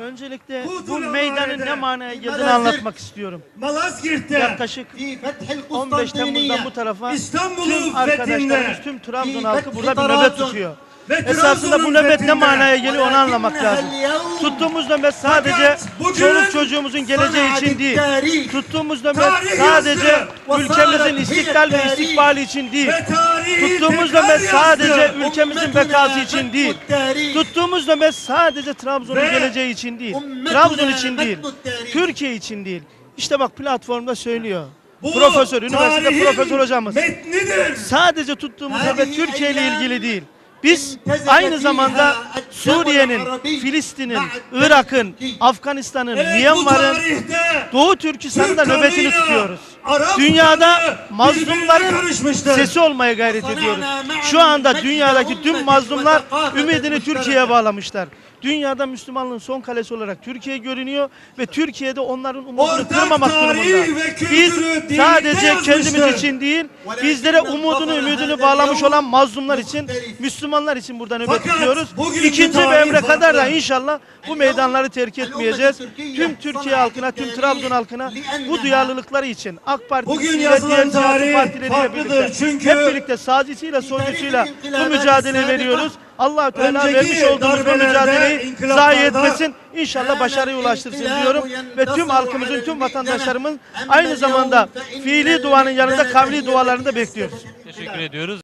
Öncelikle bu meydanın ne manaya girdiğini anlatmak istiyorum. Yaklaşık 15 Temmuz'dan bu tarafa tüm arkadaşlarımız, tüm Trabzon halkı burada bir nöbet tutuyor. Esasında bu nöbet ne manaya geliyor onu anlamak lazım. Tuttuğumuz nöbet sadece çoluk çocuğumuzun geleceği için değil. Tuttuğumuz nöbet sadece ülkemizin istiklal ve istikbali için değil. Tuttuğumuz nöbet sadece ülkemizin bekası için değil. Tuttuğumuz nöbet sadece Trabzon'un geleceği için değil. Trabzon için değil. Türkiye için değil. İşte bak platformda söylüyor. Bu Profesör, üniversitede profesör hocamız. Metnidir. Sadece tuttuğumuz nöbet Türkiye ile ilgili değil. Biz aynı zamanda Suriye'nin, Filistin'in, Irak'ın. Afganistan'ın, Myanmar'ın, Doğu Türkistan'da Türk nöbetini tutuyoruz. Arap Dünyada mazlumların sesi olmaya gayret ediyoruz. Şu anda dünyadaki tüm mazlumlar ümidini Türkiye'ye bağlamışlar. Dünyada Müslümanlığın son kalesi olarak Türkiye görünüyor ve Türkiye'de onların umudunu kırmamak durumunda. ve Biz sadece kendimiz için değil, bizlere umudunu, ümidini bağlamış olan mazlumlar için, Müslümanlar için burada nöbet tutuyoruz. İkinci tarih emre kadar da inşallah bu meydanları terk etmeyeceğiz. Tüm Türkiye halkına, tüm Trabzon halkına bu duyarlılıkları için AK Parti Bugün yazılan tarih farklıdır. birlikte Çünkü hep birlikte sağcısıyla solcusuyla bu mücadeleyi veriyoruz. Allah Teala vermiş olduğumuz bu mücadeleyi zayi etmesin. İnşallah başarıya ulaştırsın diyorum ve tüm halkımızın, tüm vatandaşlarımın aynı zamanda fiili duanın yanında kavli dualarını da bekliyoruz. Teşekkür ediyoruz.